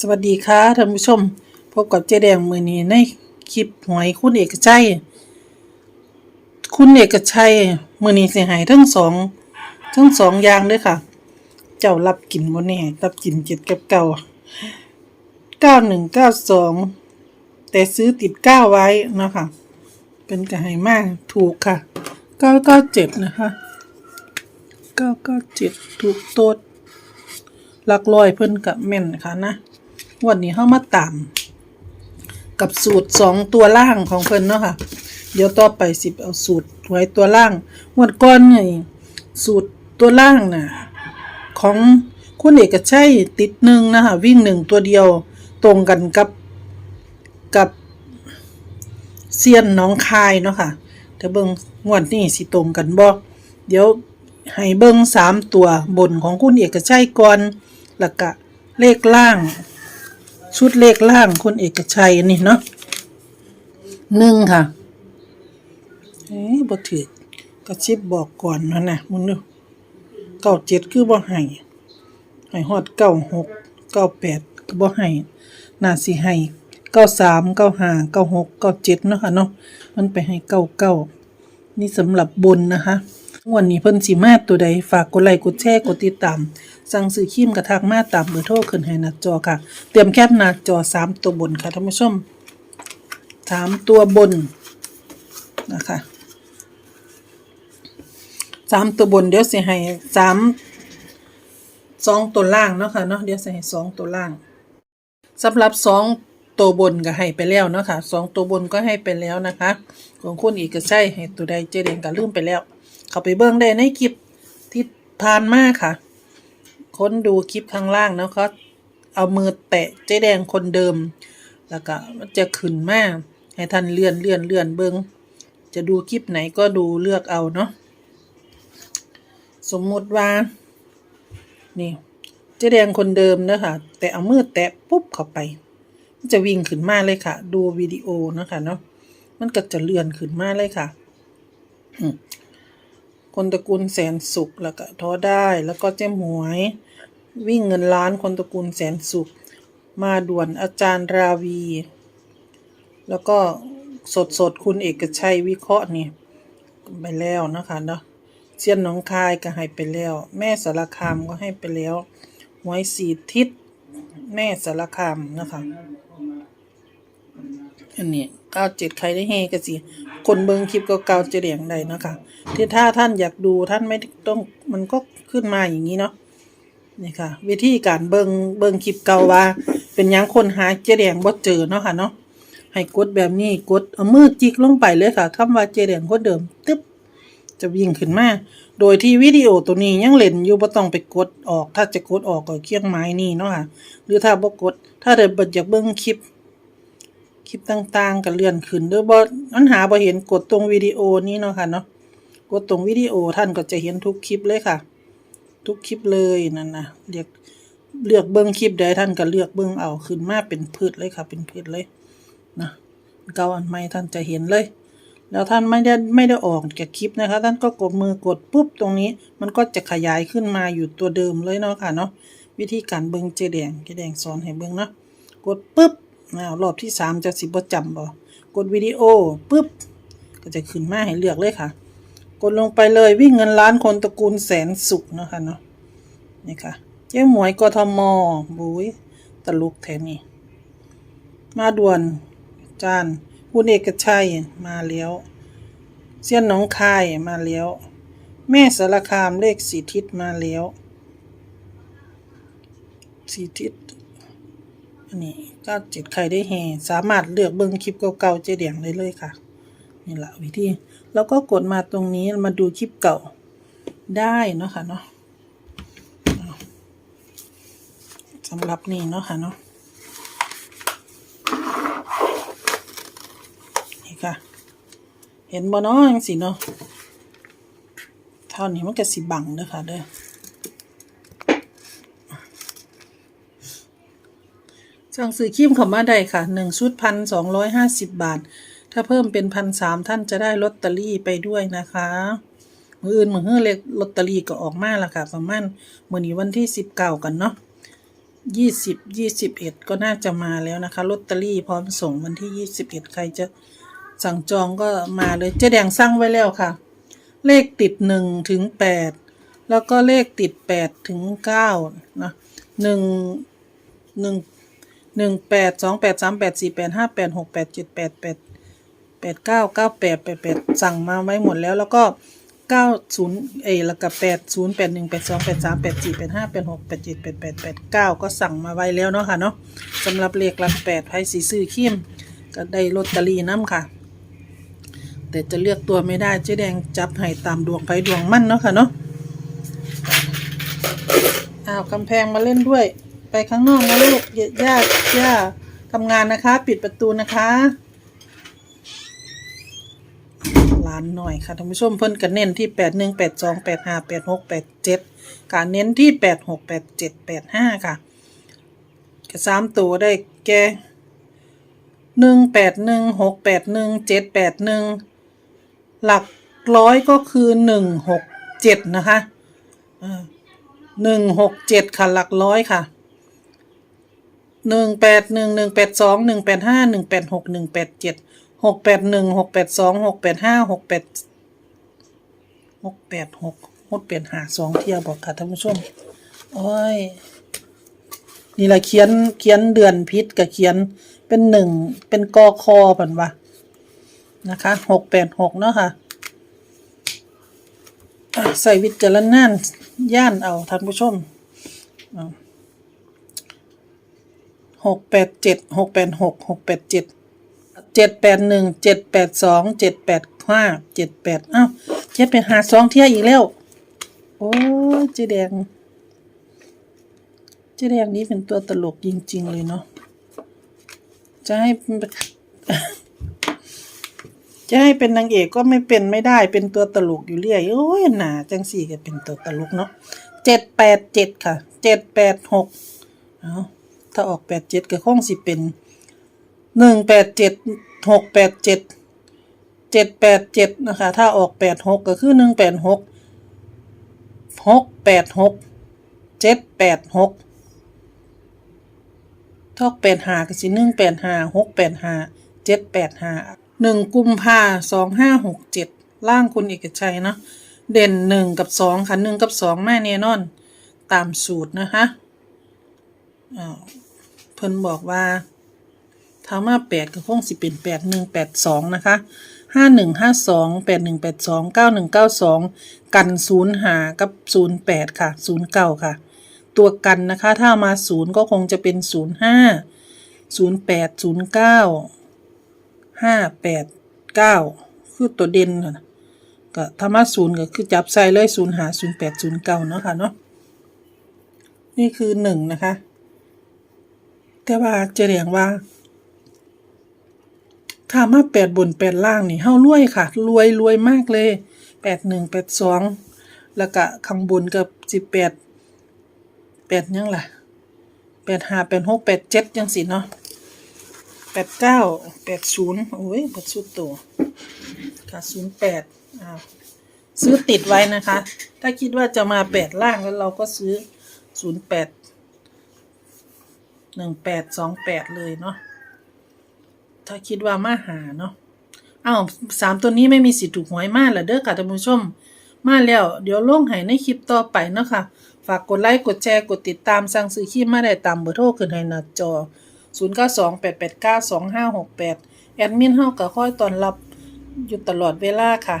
สวัสดีค่ะท่านผู้ชม พบกับเจ๊แดงมือนี้ในคลิปหวยคุณเอกชัย คุณเอกชัยมือนี้เสียหายทั้งสองทั้งสองอย่างเลยค่ะ เจ้ารับกินบ่แน่รับกินเจ็ดกับเก่าเก้าหนึ่งเก้าสองแต่ซื้อติดเก้าไว้นะคะเป็นกระหายมากถูกค่ะเก้าเก้าเจ็ดนะคะเก้าเก้าเจ็ดถูกโตดหลักร้อยเพิ่นกับแม่นค่ะนะ วันนี้เข้ามาตาม กับสูตรสองตัวล่างของเพิ่นเนาะค่ะ เดี๋ยวต่อไปสิบเอาสูตรไว้ตัวล่างงวดก่อนไงสูตรตัวล่างน่ะของคุณเอกชัยติดหนึ่งนะคะวิ่งหนึ่งตัวเดียวตรงกันกับกับเซียนน้องคายเนาะค่ะแต่เบิ่งงวดนี้สิตรงกันบ่เดี๋ยวให้เบิ่งสามตัวบนของคุณเอกชัยก่อนแล้วก็เลขล่าง ชุดเลขล่างคุณเอกชัยนี่เนาะหนึ่งค่ะเอ้ยบ่ถือกระชิบบอกก่อนนะนะมึงดูเก้าเจ็ดคือบ่ให้ให้ฮอดเก้าหกเก้าแปดก็บ่ให้น่าสิให้เก้าสามเก้าห้าเก้าหกเก้าเจ็ดเนาะค่ะเนาะมันไปให้เก้าเก้านี่สำหรับบนนะคะ วันนี้เพิ่นสิมาตัวใดฝากกดไลค์กดแชร์กดติดตาม สั่งซื้อครีมกระทักมาตามเบอร์โทรขึ้นให้หน้าจอค่ะ เตรียมแคปหน้าจอสามตัวบนค่ะท่านผู้ชมสามตัวบนนะคะสามตัวบนเดี๋ยวสิให้สามสองตัวล่างเนาะค่ะเนาะเดี๋ยวสิให้สองตัวล่างสำหรับสองตัวบนก็ให้ไปแล้วเนาะค่ะสองตัวบนก็ให้ไปแล้วนะคะ ของคุณอีกก็ใช่ให้ตัวใดเจเดงก็ลืมไปแล้ว เขาไปเบิ่งได้ในคลิปที่ผ่านมาค่ะ ค้นดูคลิปข้างล่างเนาะเขาเอามือแตะเจ๊แดงคนเดิม แล้วก็มันจะขึ้นมาให้ท่านเลื่อนเลื่อนเลื่อนเบิ่งจะดูคลิปไหนก็ดูเลือกเอาเนาะสมมุติว่า นี่ เจ๊แดงคนเดิมนะค่ะแต่เอามือแตะปุ๊บเข้าไป มันจะวิ่งขึ้นมาเลยค่ะ ดูวิดีโอนะคะเนาะมันก็จะเลื่อนขึ้นมาเลยค่ะ คนตระกูลแสนสุขแล้วก็ท้อได้แล้วก็เจ้มหวย วิ่งเงินล้านคนตระกูลแสนสุข มาด่วนอาจารย์ราวี แล้วก็สดสดๆคุณเอกชัยวิเคราะห์นี่ไปแล้วนะคะเนาะเซียนหนองคายก็ให้ไปแล้ว แม่สารคามก็ให้ไปแล้วหวยสีทิศแม่สารคามนะคะอันนี้เก้าเจ็ดใครได้เฮก็สิ คนเบิงคลิปเก้าเจ็ดอย่างใดเนาะค่ะที่ถ้าท่านอยากดูท่านไม่ต้องมันก็ขึ้นมาอย่างนี้เนาะนี่ค่ะ วิธีการเบิงเบิงคลิปเก่าว่า เป็นยังคนหาเจแดงบ่เจอเนาะค่ะเนาะให้กดแบบนี้กดเอามือจิกลงไปเลยค่ะคำว่าเจแดงคนเดิมตึ๊บจะวิ่งขึ้นมา โดยที่วิดีโอตัวนี้ยังเล่นอยู่บ่ต้องไปกดออก ถ้าจะกดออกก็เครื่องไม้นี่เนาะค่ะ หรือถ้าบ่กด ถ้าเดินบ่อยากเบิ่งคลิป ลิปต่างๆก็เลื่อนขึ้นหรือบ่มันหาบ่เห็นกดตรงวิดีโอนี้เนาะค่ะเนาะกดตรงวิดีโอท่านก็จะเห็นทุกคลิปเลยค่ะ ทุกคลิปเลยนั่นนะเลือกเลือกเบิ่งคลิปใดท่านก็เลือกเบิ่งเอาขึ้นมาเป็นพืชเลยค่ะ เป็นพืชเลยนะเก่าอันใหม่ท่านจะเห็นเลย แล้วท่านไม่ได้ไม่ได้ออกจากคลิปนะคะ ท่านก็กดมือกดปุ๊บตรงนี้ มันก็จะขยายขึ้นมาอยู่ตัวเดิมเลยเนาะค่ะเนาะวิธีการเบิ่งเจแดงเจแดงสอนให้เบิ่งเนาะกดปุ๊บ อ้าวรอบที่สามจะสิบ่จำบ่กดวิดีโอปุ๊บ ก็จะขึ้นมาให้เลือกเลยค่ะ กดลงไปเลยวิ่งเงินล้านคนตระกูลแสนสุขนะคะเนาะนี่ค่ะเจ๊หมวยกทมบุ้ยตลุกแทนนี่มาด่วนจานคุณเอกชัยมาแล้วเสี้ยนหนองคายมาแล้ว แม่สารคามเลขสีทิศมาแล้วสีทิศ อันนี้ก็เจ็ดใครได้แห่สามารถเลือกเบิ้งคลิปเก่าๆเจเดียงได้เลยค่ะนี่แหละวิธีแล้วก็กดมาตรงนี้มาดูคลิปเก่าได้เนาะค่ะเนาะสำหรับนี่เนาะค่ะเนาะนี่ค่ะ เห็นบ่เนาะจังสิเนาะเท่านี้มันก็สิบังเด้อค่ะเด้อ สั่งซื้อครีมเข้ามาได้ค่ะหนึ่งชุดพันสองร้อยห้าสิบบาท ถ้าเพิ่มเป็นพันสามท่านจะได้ลอตเตอรี่ไปด้วยนะคะ มืออื่นมือเฮือเลขลอตเตอรี่ก็ออกมาและค่ะ ประมาณมื่อนี้วันที่สิบเก้ากันเนาะยี่สิบยี่สิบเอ็ดก็น่าจะมาแล้วนะคะลอตเตอรี่พร้อมส่งวันที่ยี่สิบเอ็ดใครจะสั่งจองก็มาเลยเจ๊แดงสั่งไว้แล้วค่ะ เลขติดหนึ่งถึงแปดแล้วก็เลขติดแปดถึงเก้านะหนึ่งหนึ่ง หนึ่งแปดสองแปดสามแปดสี่แปดห้าแปดหกแปดเจ็ดแปดแปดแปดเก้าเก้าแปดแปดแปดสั่งมาไว้หมดแล้วแล้วก็เก้าศูนย์เอแล้วก็แปดศูนย์แปดหนึ่งแปดสองแปดสามแปดสี่แปดห้าแปดหกแปดเจ็ดแปดแปดแปดเก้าก็สั่งมาไว้แล้วเนาะค่ะเนาะสำหรับเลขหลักแปดไพ่สีซื้อขี้มก็ได้ลอตเตอรี่น้ำค่ะ แต่จะเลือกตัวไม่ได้เจ๊แดงจับให้ตามดวงไฟดวงมั่นเนาะค่ะเนาะอ้าวกำแพงมาเล่นด้วย ไปข้างนอกนะลูกอย่าย่าย่าทำงานนะคะ ปิดประตูนะคะล้านหน่อยค่ะท่านผู้ชมเพิ่นก็เน้นที่แปดหนึ่งแปดสองแปดห้าแปดหกแปดเจ็ดการเน้นที่แปดหกแปดเจ็ดแปดห้าค่ะกสามตัวได้แก่หนึ่งแปดหนึ่งหกแปดหนึ่งเจ็ดแปดหนึ่งหลักร้อยก็คือหนึ่งหกเจ็ดนะคะหนึ่งหกเจ็ดค่ะหลักร้อยค่ะ หนึ่งแปดหนึ่งหนึ่งแปดสองหนึ่งแปดห้าหนึ่งแปดหกหนึ่งแปดเจ็ดหกแปดหนึ่งหกแปดสองหกแปดห้าหกแปดหกแปดหกหกแปดห้าสองเที่ยวบอกค่ะท่านผู้ชมโอ้ยนี่แหละเขียนเขียนเดือนพิษกับเขียนเป็นหนึ่งเป็นกอคอผันวะนะคะหกแปดหกเนาะค่ะอะใส่วิจารณญาณย่านเอาท่านผู้ชม หกแปดเจ็ดหกแปดหกหกแปดเจ็ดเจ็ดแปดหนึ่งเจ็ดแปดสองเจ็ดแปดห้าเจ็ดแปดอ้าวเจ็ดแปดหาสองเที่ยอีกแล้ว โอ้เจ๊แดงเจ๊แดงนี้เป็นตัวตลกจริง ๆ เลยเนาะจะให้จะให้เป็นนางเอกก็ไม่เป็นไม่ได้เป็นตัวตลกอยู่เรื่อยโอ้ยหนาจังสี่ก็เป็นตัวตลกเนาะเจ็ดแปดเจ็ดค่ะเจ็ดแปดหกเอา ถ้าออกแปดเจ็ดก็คงสิเป็นหนึ่งแปดเจ็ดหกแปดเจ็ดเจ็ดแปดเจ็ดนะคะ ถ้าออกแปดหกก็คือหนึ่งแปดหกหกแปดหกเจ็ดแปดหกถ้าแปดหาก็สิหนึ่งแปดหาหกแปดหาเจ็ดแปดหาหนึ่งกุมภาสองห้าหกเจ็ดล่างคุณเอกชัยเนาะเด่นหนึ่งกับสองค่ะหนึ่งกับสองแม่เนนอน ตามสูตรนะคะอ้าว พิ่นบอกว่าถ้ามาแปดก็คงสิเป็นแปดหนึ่งแปดสองนะคะห้าหนึ่งห้าสองแปดหนึ่งแปดสองเก้าหนึ่งเก้าสองกันศูนย์หากับศูนย์แปดค่ะศูนย์เก้าค่ะ ตัวกันนะคะ ถ้ามาศูนย์ก็คงจะเป็นศูนย์ห้าศูนย์แปดศูนย์เก้าห้าแปดเก้าคือตัวเด่นค่ะก็ถ้ามาศูนย์ก็คือจับใส่เลยศูนย์หาศูนย์แปดศูนย์เก้าเนาะค่ะเนาะนี่คือหนึ่งนะคะ แต่ว่าจะเรียกว่า ถ้ามาแปดบนแปดล่างนี่เฮารวยค่ะ รวยรวยมากเลยแปดหนึ่งแปดสองแล้วก็ข้างบนกับสิบแปดแปดยังล่ะแปดห้าแปดหกแปดเจ็ดยังสิเนาะแปดเก้าแปดศูนย์โอ้ยบทสุดตัวค่ะศูนย์แปดอ้าวซื้อติดไว้นะคะ ถ้าคิดว่าจะมาแปดล่างแล้วเราก็ซื้อศูนย์แปด หนึ่งแปดสองแปดเลยเนาะถ้าคิดว่ามาหาเนาะอ้าวสามตัวนี้ไม่มีสิทธิ์ถูกหวยมากเหรอเด้อค่ะท่านผู้ชม มาแล้ว เดี๋ยวลงให้ในคลิปต่อไปเนาะค่ะ ฝากกดไลค์ กดแชร์ กดติดตามสั่งซื้อคลิปมาได้ตามเบอร์โทรขึ้นให้หน้าจอ 0 9 2 8 8 9 2 5 6 8 แอดมินเฮาก็คอยต้อนรับอยู่ตลอดเวลาค่ะ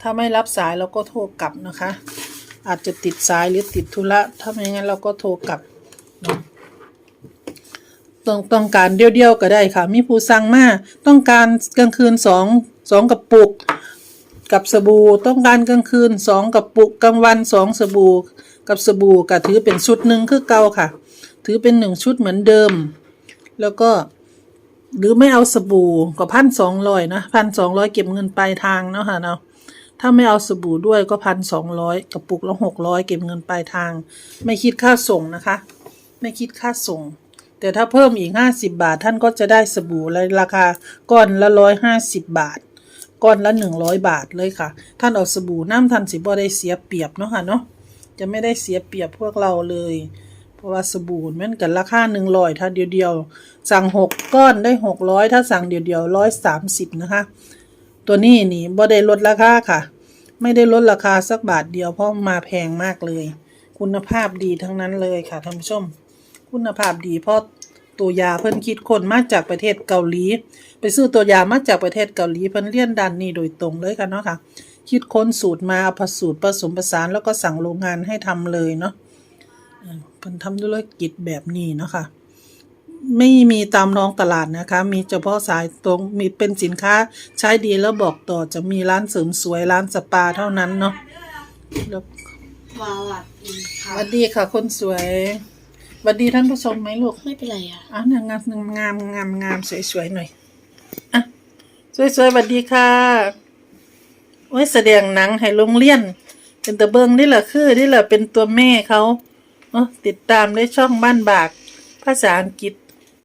ถ้าไม่รับสายเราก็โทรกลับนะคะ อาจจะติดสายหรือติดธุระถ้าไม่งั้นเราก็โทรกลับ ต้องต้องการเดียวๆก็ได้ค่ะ มีผู้สั่งมาต้องการกลางคืนสองสองกระปุก กับสบู่ต้องการกลางคืนสองกระปุกกลางวันสองสบู่กับสบู่ก็ถือเป็นชุดหนึ่งคือเก่าค่ะ ถือเป็นหนึ่งชุดเหมือนเดิม แล้วก็หรือไม่เอาสบู่ก็พันสองร้อยนะพันสองร้อยเก็บเงินปลายทางเนาะค่ะเนาะถ้าไม่เอาสบู่ด้วยก็พันสองร้อยกระปุกละหกร้อยเก็บเงินปลายทาง ไม่คิดค่าส่งนะคะ ไม่คิดค่าส่ง แต่ถ้าเพิ่มอีกห้าสิบาท ท่านก็จะได้สบู่ในราคาก้อนละร้อยห้าสิบาท ก้อนละหนึ่งร้อยบาทเลยค่ะ ท่านเอาสบู่น้ำท่านสิบ่ได้เสียเปรียบเนาะค่ะเนาะจะไม่ได้เสียเปรียบพวกเราเลย เพราะว่าสบู่มันกันราคาหนึ่งร้อยถ้าเดียวเดียวๆ สั่งหกก้อนได้หกร้อยถ้าสั่งเดียวเดียวร้อยสามสิบนะคะ ตัวนี้นี่บ่ได้ลดราคาค่ะ ไม่ได้ลดราคาสักบาทเดียวเพราะมาแพงมากเลย คุณภาพดีทั้งนั้นเลยค่ะท่านผู้ชม คุณภาพดีเพราะตัวยาเพิ่นคิดคนมาจากประเทศเกาหลี ไปซื้อตัวยามาจากประเทศเกาหลีเพิ่นเรียนด้านนี้โดยตรงเลยกันเนาะค่ะ คิดค้นสูตรมาเอาผสูตรผสมผสานแล้วก็สั่งโรงงานให้ทำเลยเนาะเออเพิ่นทำธุรกิจแบบนี้เนาะค่ะไม่มีตามท้องตลาดนะคะ มีเฉพาะสายตรงมีเป็นสินค้าใช้ดีแล้วบอกต่อจะมีร้านเสริมสวยร้านสปาเท่านั้นเนาะแล้ววาวัดอีกสค่ะวัสดีค่ะคนสวย สวัสดีท่านผู้ชมไหมลูกไม่เป็นไรอะอะนางงามนางงามงามงามสวยๆหน่อยอะสวยๆสวัสดีค่ะโอ้ยแสดงหนังให้โรงเรียน เป็นตะเบิงนี่แหละคือนี่แหละเป็นตัวแม่เขาเนาะติดตามได้ช่องบ้านบาก ภาษาอังกฤษ